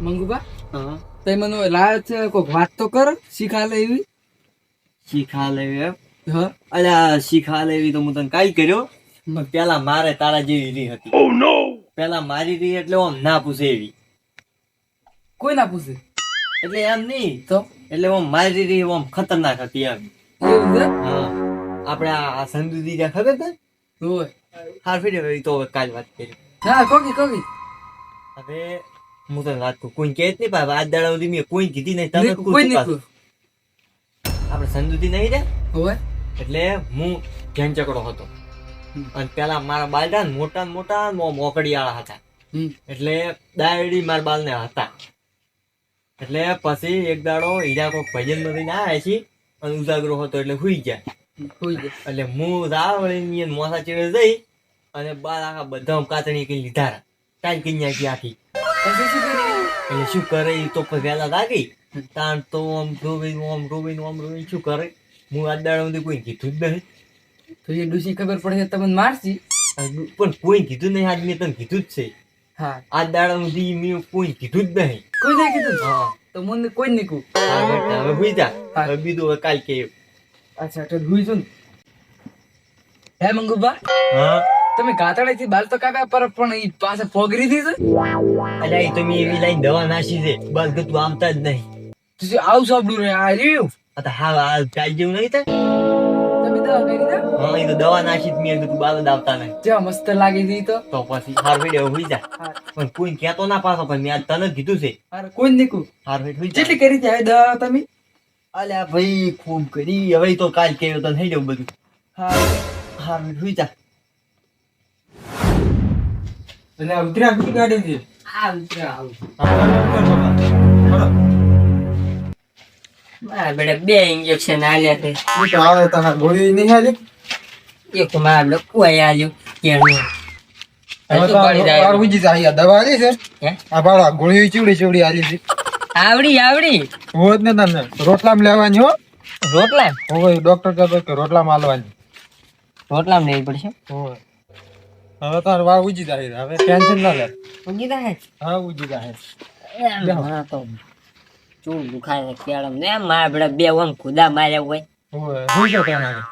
મંગુબા? હા. તે મને લાયો છે કોઈક વાત તો કર શીખા લેવી શીખા લેવી એમ? હા. અલ્યા શીખા લેવી તો હું તને કાઈ કર્યો? પેલા મારે તારા જેવી રી હતી. પેલા મારી રી એટલે આમ ના પૂછે એવી. કોઈ ના પૂછે? એટલે એમ નહીં. તો? એટલે આમ મારી રી આમ ખતરનાક હતી એમ. એવું છે? હા. આપણે આ સંધુ દીદા ખબર છે? હોય. હાર ફેરી તો હવે કાલ વાત કરી. હા કોકી કોકી. હવે હું તને વાત કહું કોઈ કહે નહીં ભાઈ આજ દાડા સુધી મેં કોઈ કીધી નહીં. તમે કોઈ નહીં આપણે સંધુથી નહીં રે? હોય એટલે હું ચકડો હતો. અને પેલા મારા બાલડા મોટા મોટા મોકડિયાળા હતા. એટલે ડાયડી મારા બાલને હતા. એટલે પછી એક દાડો હીરા કોક ભજનમાંથી ના આવ્યા છે અને ઉજાગરો હતો એટલે હુઈ ગયા. જાય એટલે હું રાવળી મોસા ચેડે જઈ અને બાર આખા બધા કાતણી કઈ લીધા કાંઈ કઈ નાખી આખી એટલે શું કરે એ તો વહેલા લાગી તાણ તો આમ રોવીને આમ રોવીને આમ રોવીને શું કરે? હું આ દાડા સુધી કોઈ કીધું જ નહીં તો એ ડૂસી ખબર પડે તમને મારશી? પણ કોઈ કીધું નહીં આજ મેં તને કીધું જ છે. હા. આ દાડા સુધી મેં કોઈ કીધું જ નહીં. કોઈ નહીં કીધું હા. તો મને કોઈ નહીં કહું. હવે ભૂઈ જા. હવે બીજું હવે કાલ કે અચ્છા તો ભૂઈ છું ને. હે મંગુબા હા? તમે ગાતડેથી બાલ તો કાપ્યા પર પણ ઈ પાસે પોગરી થી છે? અલ્યા એ તો મેં એવી લાઈન દવા નાખી છે. બસ કે તું આમતા જ નહીં. તું આવું સાંભળ્યું રે આ રહ્યું? આ તો હા આ કાલ જેવું નહીં તમે દવા કરી દે હા તો દવા નાખી મેં કીધું તું બાલ જ નહીં. જેવા મસ્ત લાગી તો. તો પછી હાર ભાઈ હુઈ જા. પણ કોઈ કહેતો ના પાછો પણ મેં તને કીધું છે. હારે કોઈ હાર ભાઈ હુઈ જેટલી કરી જાય દવા તમે. અલ્યા ભાઈ ખૂબ કરી. હવે તો કાલ કેવું તો થઈ જવું બધું. હા. હાર ભાઈ હુઈ જા. આ ઉતર્યા કઈ ગાડી થી? આ ઉતરે આવું. મારા બેટા બે ઇન્જેક્શન આલ્યા છે. આવે તને ગોળી નહીં હાલી એક મારા બેટા કોઈ આલ્યું કેળું રોટલા તો આલી છે? હે? આલી છે. લેવાની હો. રોટલા ડોક્ટર કહે કે રોટલા હાલવાની રોટલા લેવી પડશે? હવે તાર વા ઉજી જાય હવે ટેન્શન ના લે. ઉજી જાય હા ઉજી જાય હા તો ચૂર દુખાય છે કેળમ ને મારા બેટા બે ઓમ ખુદા માર્યા હોય. હોય હુઈ જા તારે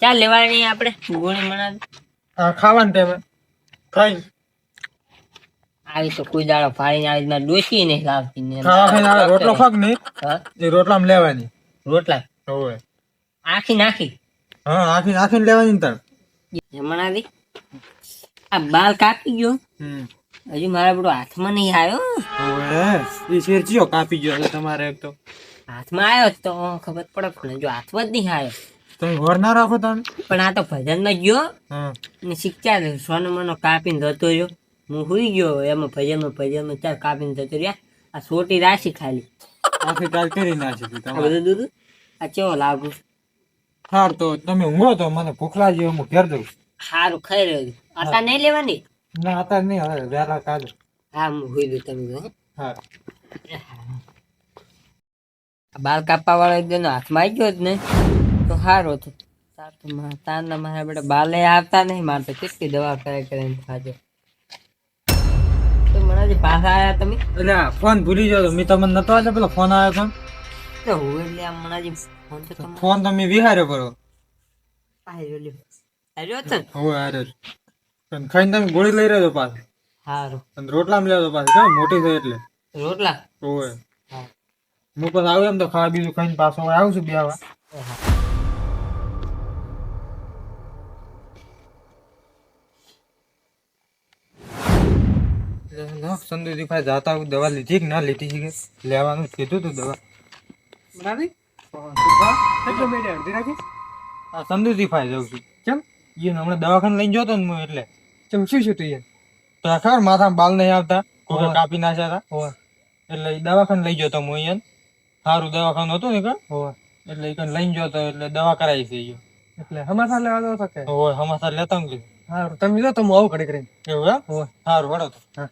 ચાલ લેવાની આપણે ગોળી મણા આ ખાવાનું ટાઈમે ખાઈ. આવી તો કોઈ દાડો ફાડીને આવી ના ડોસી નહીં લાવતી ને ખાવા ખાઈને રોટલો ખાક નહીં? હા? એ રોટલામાં લેવાની. રોટલા? હોય આખી નાખી? હા આખી નાખીને લેવાની તાર. હમણાં દી આ બાલ કાપી ગયો. હજુ મારા બધો હાથમાં નહીં આવ્યો. હોય એ શેર કાપી ગયો એટલે તમારે તો. હાથમાં આવ્યો તો ખબર પડે પણ જો હાથમાં જ નહીં આવ્યો. તો વર ના રાખો તમે. પણ આ તો ભજનમાં ગયો. હા. ને શીખ્યા છે સોનો મનો કાપીને જતો રહ્યો. હું સુઈ ગયો એમાં ભજનમાં ભજન ચાર કાપીને જતો રહ્યા. આ સોટી રાશી ખાલી. આખી કાલ કરી નાખી બધું દૂધ? આ ચેવો લાગુ? હાર તો તમે ઊંઘો તો મને ભૂખ લાગી હું ઘેર જઉં સારું ખાઈ રહ્યો આટા નહીં લેવાની? ના આટા નહીં હવે વહેલા કાલે. હા હું હોઈ દઉં તમે હા. બાલ કાપવા વાળો એક જણો હાથમાં આવી ગયો જ ને તો સારો હતું તારના મારા બેટા બાલે આવતા નહીં મારે કેટલી દવા કરે કરીને ખાજો. તો મને પાછા આવ્યા તમે? એટલે ફોન ભૂલી જાવ મેં તમને નતો આજે પેલો ફોન આવ્યો તો હું એટલે આમ મનાજી ફોન તો તમે ફોન તમે વિહાર્યો કરો લ્યો હવે પણ ખાઈને તમે ગોળી લઈ રહ્યો પાછો સારું અને રોટલામાં લેવો પાછો કેમ મોટી થઈ એટલે રોટલા ઓવે હા પણ આવ્યો એમ તો ખાવા બીજું ખાઈને પાછો આવું છું બે આવા સંદુજી ભાઈ જાતા દવા લીધી કે ના લીધી છે કે લેવાનું કીધું તું દવા બરાબર? કેટલો બેડે અડધી રાખી? આ સંદુજી ભાઈ જાઉં છું. કેમ ઈ હમણાં દવાખાને લઈને જોતો ને હું એટલે. ચમ શું શું તું તો ખબર માથામાં બાલ નહીં આવતા? હોવે. કાપી નાખ્યા હતા. એટલે દવાખાને લઈ જતો હું અહીંયા. સારું દવાખાનું હતું ને કણ? એટલે ઈ કણ લઈને જતો એટલે દવા કરાવી છે એટલે હમાસા લેવા દો તો કે? હોય હમાસા લેતા હું કીધું સારું તમે જો તો હું આવું ઘડી કરીને એવું સારું તો. હા.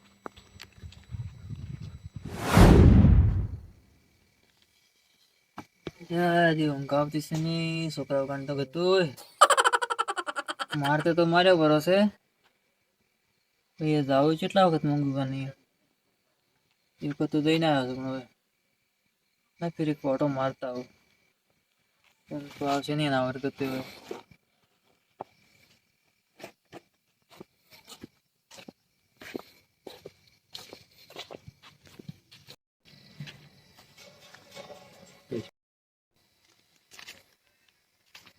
યાર ઊંઘ આવતી છે ની છોકરાઓ કાંતો કે તું મારતે તો માર્યો ભરોસે. ભાઈ જાવું કેટલા વખત મંગવા નહીં એ વખત તો જઈને આવ્યો છું હવે. ના, ફેર એક ઓટો મારતા આવું. પણ તો આવશે નહીં, એના વર્ગ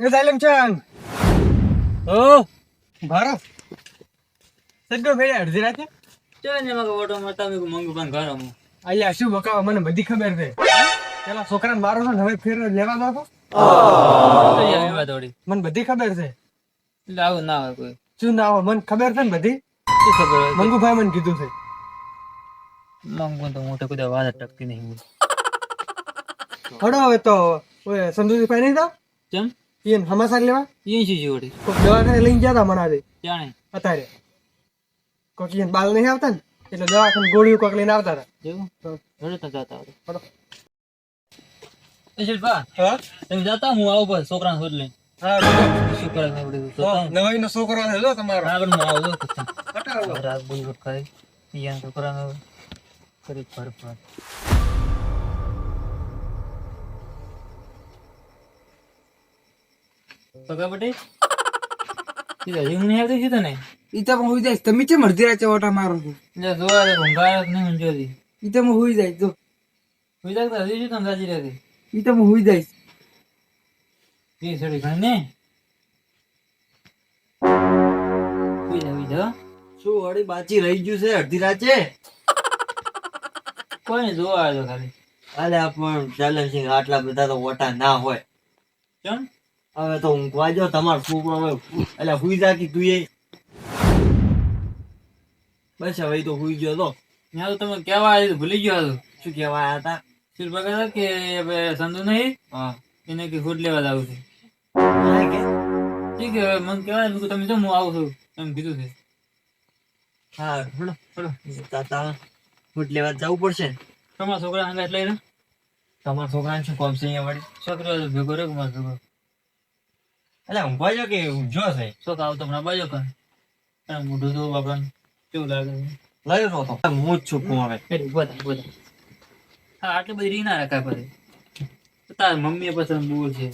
તો ચંગ ઓ ભારો. સજ્જો ભેડે અડધી રાતે? ને એમાં ઓટો મારતા મેં મંગુ પણ ઘર અમુક અહીંયા શું બકાવા? મને બધી ખબર છે. પેલા છોકરાને મારો છો હવે ફેર લેવા દો છો? વિવાદ વળી મને બધી ખબર છે. આવું ના હોય કોઈ. શું ના હોય? મને ખબર છે ને બધી? શું ખબર હોય? મંગુભાઈ મને કીધું છે. મંગુ તો મોટે કોઈ વાત જ ટકતી નહીં. થોડો હવે તો. સંધુજી ભાઈ નહીં તો? કેમ એને સમાચાર લેવા? એ શું વળી કોઈક દવાખાને લઈને ગયા હતા મને આજે જાણે. અત્યારે. કોઈક એને બાલ નહીં આવતા ને એટલે દવાખાને ગોળીઓ કોક લઈને આવતા હતા જેવું રડો તો જાતા હોય હડો. એ શિલ્પા હા? તમે જાતા હું આવું બસ છોકરાને શોધ લઈને? હા શું કરે. નવાઈ નો છોકરો છે જો તમારો. આગળ હું આવું. રાત બોલ કરે પિયાનો છોકરાનો કરી ફર ફર પગા પટેલ સીધા જીવ નહીં આવતી સીધા ને ઈ તો હું જાય. તમે કેમ મરધી રાતે ઓટા મારો છો? એટલે જોવા દે કે નહીં ઊંઘ્યો ઈ તો હું હોઈ જાય. તો જાય તો હજી શું તમે સાચી રહેતી ઈ તો હું હોઈ જાય. એ સડી ઘણી ને? હોઈ જાય હોઈ જાય શું વળી બાચી રહી ગયું છે અડધી રાતે? કોઈ નહીં જોવા આવ્યો ખાલી? અલે આ ચાલે છે આટલા બધા તો ઓટા ના હોય. કેમ? હવે તો ઊંઘવા જો તમારો છોકરો હવે એટલે હુઈ જાતી તું એ બસ હવે તો હુઈ ગયો તો. ત્યાં તો તમે કેવા આવ્યું ભૂલી ગયો હતું શું કહેવા આવ્યા હતા? શું ભગત કે સંધુ નહીં? હા. એને કે ફૂડ લેવા જાવ છે. ઠીક હવે મને કહેવાય મેં તમે જો હું આવું છું. એમ કીધું છે. હા હળો હળો. તાતા ફૂટ લેવા જવું પડશે. તમારા છોકરા હંગાત લઈ લો તમારા છોકરાને શું કોમ છે અહીંયા વળી? છોકરો ભેગો રે મારો છોકરો? એટલે ઊંઘવા જો કે ઊંઘ્યો છે. છોકરા કાવ તમને બાજુ કર. મોઢું તો બાપરા કેવું લાગે છે? લઈ તો. હું જ છું હવે. એટલે ઊભા થા ઊભા હા આટલી બધી રીના રાખાય પછી તાર મમ્મી પસંદ બોલ છે.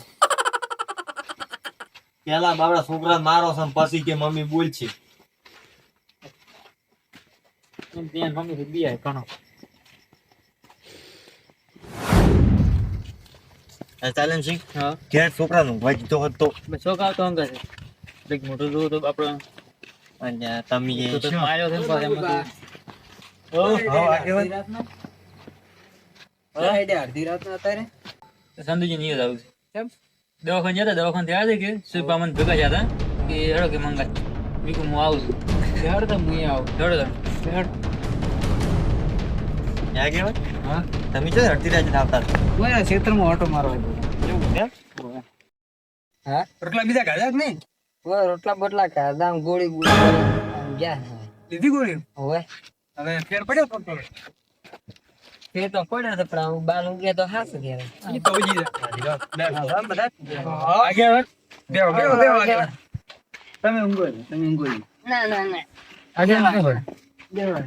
પેલા બાપડા છોકરા મારો છે ને પછી કે મમ્મી બોલ છે મમ્મી બી આય કણો સિંહ હા. ઘેર છોકરાનું? ભાઈ દીધો હોત તો બસ છોકરા તો હંગા છે. એક મોટો જો તો આપણો. અને તમે એ તો? માર્યો છે ને પાછો એમાં તો- ઓ, હા આગેવાન. અડધી રાત અત્યારે? સંધુજી નિયત યાદ આવું છે. કેમ? દવાખાને જતા દવાખાન થયા છે કે સુપામન ભેગા જતા કે હેડો કે મંગા મેં કીધું હું આવું છું. યાર તો હું આવું. હેડો. તમે આગેવાન? હા. તમે છો ને અડધી રાત આવતા. કોઈ આ ક્ષેત્રમાં ઓટો મારવા એવું છે? હા? રોટલા બીજા ખાધા જ નહીં? ઓય રોટલા બોટલા ખાધા. ગોળી ગોળી ગયા લીધી ગોળી ઓય. હવે ફેર પડ્યો તો તો. તો પડ્યો તો પણ આમ બાલ ઉગે તો હાસ કહેવાય. ઈ તો ઉજી જાય. હા, બધા હા, બેહો, બેહો, બેહો, આગેવાન. તમે ઊંઘો તમે ઊંઘો ના ના ના. બેહો.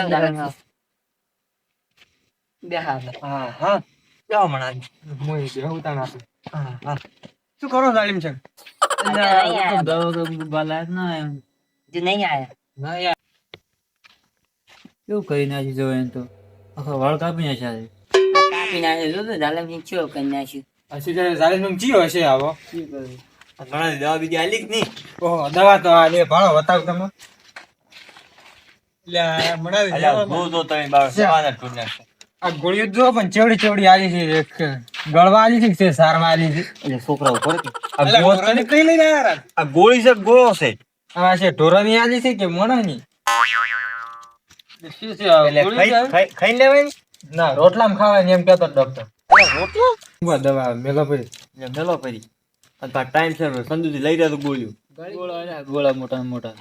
બેહો. હા હા. જાઓ હમણાં. મોય બેહો, ઉતાર નાખો. હા હા. શું કરો જાલિમ છે જ ના જે ના કેવું કરી નાખી જો એમ તો? આખા વાળ કાપી નાખ્યા છે. કાપી નાખ્યો તો જાલમથી ચિયો કરી નાખ્યું. હસી જાય જાલિમ ચિયો હશે આવો. ઘણા દવા બીજી આલી નહીં. ઓહો દવા તો આ લે ભાડો બતાવ તમે મણાવી તો તમે બાર સવાના ટૂર નાખશો. આ ગોળીઓ જો પણ ચેવડી ચેવડી આલી છે એક ગળવા આલી છે કે સારમાં આલી છે? એટલે છોકરા ઉપર આ અલા, ગોળ ઢોરાની કઈ લઈને આયા આ ગોળી છે ગોળો છે. આ છે ઢોરાની આલી છે કે મોણાની શું છે આ એટલે ગોળી ખાઈ- છે? લેવાય ને? રોટલામાં ખાવાની એમ કહેતો ડોક્ટર રોટલા? દવા મેલો પડી મેલો પડી અને પાછા ટાઈમ સર સંદુજી લઈ રહ્યા તો ગોળીઓ. ગોળા મોટા ને મોટા.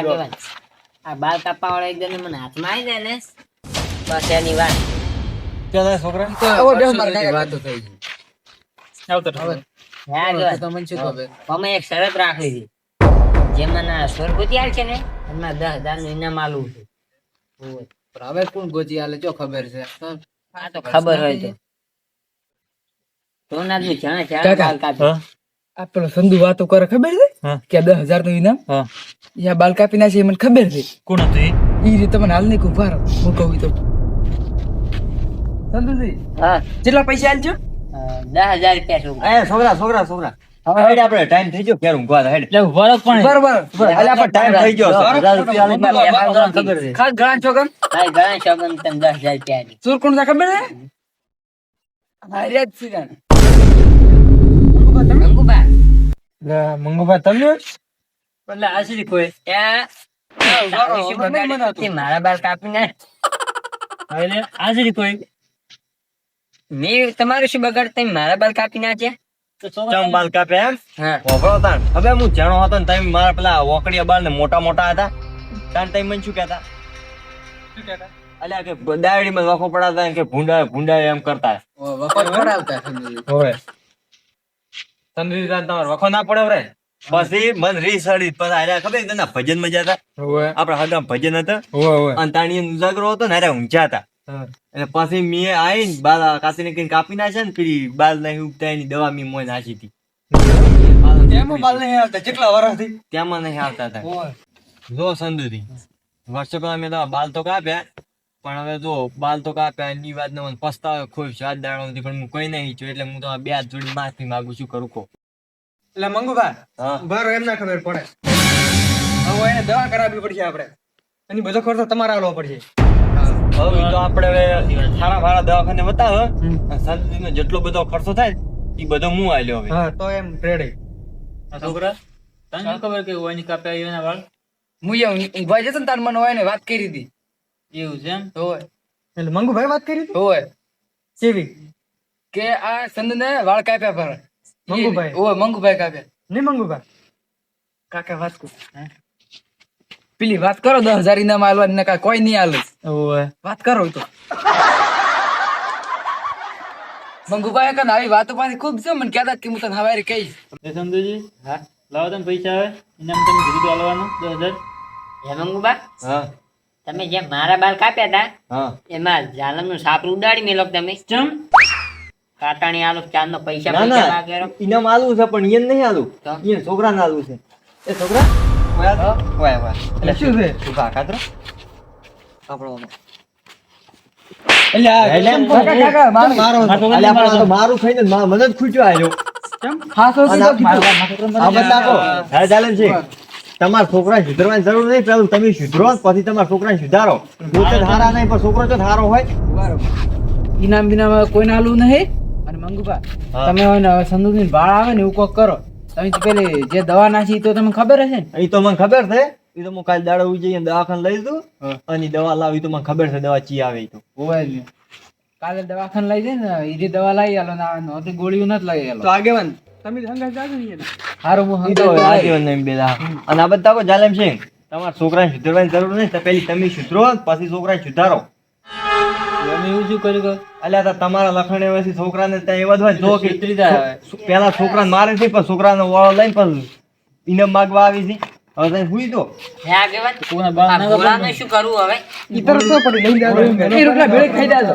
કેવાય આ બાલ કાપા વાળો એકદમ મને હાથમાં આવી જાય ને બસ એની વાત? ક્યાં છોકરા? વાતો થઈ ગઈ આવતો હા કેવાય તમને શું ખબર? અમે એક શરત રાખી હતી જેમાં ના સ્વર્ગુતિયાર છે ને એમાં દસ હજારનું ઇનામ આલું છે. હવે કોણ ગોજી આલે? જો ખબર છે? આ તો ખબર હોય તો. સોનાથનું જાણે જાણે કાકા. આ પેલો સંધુ વાતો કરે ખબર છે? કે દસ હજારનું ઇનામ યા બાલ કાપી નાખે મને ખબર છે. કોણ હતું એ? ઈ રીતે મને હાલ નહીં ઊભા રહો. હું કહું તો. સંધુજી હા. કેટલા પૈસા આલજો દસ હજાર રૂપિયા છોકરા એ છોકરા છોકરા છોકરા. હવે હેડ આપણે ટાઈમ થઈ ગયો ઘેર ઊંઘવા હેડ. એટલે ઊભા પણ બરોબર આપણે ટાઈમ થઈ ગયો. ખબર છે. ખાસ ઘણા ઘણા તમે દસ હજાર રૂપિયા ખબર છે? જ મંગુભા તમે? એટલે આશરી કોઈ ત્યાં તારું શું બગાડ્યું? મારા બાલ કાપી નાખ. એટલે હાજરી કોઈ મેં તમારું શું બગાડ તમે મારા બાલ કાપી નાખ્યા? ચમ બાલ કાપે એમ? હા. તાણ. હવે હું જાણો હતો ને તમે મારા પેલા વોકડિયા બાલ ને મોટા મોટા હતા? તાણ તમે મને શું કહેતા? અલ્યા કે દાયડીમાં વખો પડાતા કે ભૂંડા ભૂંડા એમ કરતા. વખો પડાવતા હોય. રાત તમારે વખો ના પડે રે પછી મન રી પછી આર્યા ખબર તને ભજન મજા હોય આપડા ભજન હતા. અને તાણી ઉજાગરો હતો ને અરે ઊંચા હતા હા. પછી મેં આવીને બાલ કાતીને કઈ કાપી નાખ્યા ને પેલી બાલ નહીં ઉગતા એની દવા મેં મોય નાખી હતી. તેમાં બાલ નહીં આવતા? કેટલા વર્ષથી ત્યાંમાં નહીં આવતા હતા જો સંદુથી વર્ષો પહેલા મેં બાલ તો કાપ્યા. પણ હવે જો બાલ તો કાપ્યા એની વાત મને પસ્તાવે ખૂબ સ્વાદ દાડો નથી પણ હું કઈ નહીં છું એટલે હું તો બે હાથ જોડી માફી માંગુ છું કરું કો. એટલે મંગુભા હા. ઊભા એમ ના ખબર પડે. હવે એને દવા કરાવવી પડશે આપણે. એની બધો ખર્ચો તમારે આવવો પડશે. હવે તો આપણે હવે સારા સારા દવાખાને બતાવે. સંદુરીનો જેટલો બધો ખર્ચો થાય એ બધો હું આલ્યો હવે. હા તો એમ રેડી. છોકરા તને ખબર કે ઓયની કાપ્યા એના વાળ હું ભાઈ ઊંઘવા ને તાર મને હોય ને વાત કરી હતી. એવું છે એમ? હોય. એટલે મંગુભાઈ વાત કરી હોય. કેવી? કે આ સંદ ને વાળ કાપ્યા પર. મંગુભાઈ? હોય મંગુભાઈ કાપ્યા. નહીં મંગુભાઈ? કાકા વાત કર. પેલી વાત કરો દસ હજાર ઇનામ આલવા ને કાંઈ કોઈ નહીં આલે. ઓય. વાત કરો તો. મંગુભાઈ કન આવી વાતો પાછી ખૂબ છે મને કહેતા કે હું તને હવારે કહીશ. એ સમજુજી હા લાવો તમે પૈસા આવે ઇનામ તમે કીધું આલવાનું દસ હજાર. હે મંગુબા હા. તમે જે મારા બાલ કાપ્યા હતા એમાં જાલમનું સાપરું ઉડાડી મેલો તમે? ચમ. આલુ આલો પૈસા ના પૈસા ના. માગેરો ઇનામ આલુ છે પણ એને નહીં આલુ. તો? છોકરા છોકરાને આલુ છે. એ છોકરા? એટલે શું છે? તું કાકા તો આપણો મારો ખાઈને મને જ ખૂટ્યો આલ્યો તમારા છોકરાને સુધરવાની જરૂર નહીં પેલું તમે સુધરો પછી તમારા છોકરાને સુધારો. પોતે ધારા નહીં પણ છોકરો તો ધારો હોય. ઇનામ બિનામ કોઈને આલું નહીં. અને મંગુભા તમે હોય ને સંદુકની વાળ આવે ને એવું કોક કરો. તમે પેલી જે દવા નાખી તો તમને ખબર હશે ને? એ તો મને ખબર છે. એ તો હું કાલે દાડો ઉઈ જઈને દવાખાને લઈ દઉં અને દવા લાવી તો મને ખબર છે દવા ચી આવે તો. હોય કાલે દવાખાને લઈ જાય ને ઈરી દવા લઈ આલો ને ગોળીઓ નથી લઈ આલો. તો આગેવાન તમે હંગા જાજો ને એને. હારું હું ઈ તો હંગાત લઈ. આજીવન એમ બે અને આ બધા કો જાલેમ છે? તમારા છોકરાને સુધરવાની જરૂર નહીં તો પેલી તમે સુધરો પછી છોકરાને સુધારો. અમે એવું શું કર્યું કે? અલ્યા તમારા લખણે પછી છોકરાને ત્યાં એવા જ જો કે. પેલા છોકરાને મારે છે પણ છોકરાનો વાળો લઈને પણ ઇનામ માગવા આવી છે. હવે તમે હુઈ દો હે આગેવાન કોના બાળ આ ના ભોળાને શું કરવું હવે? તો પડી લઈને જાજો. એ રોટલા ભેળે ખાઈ જાજો.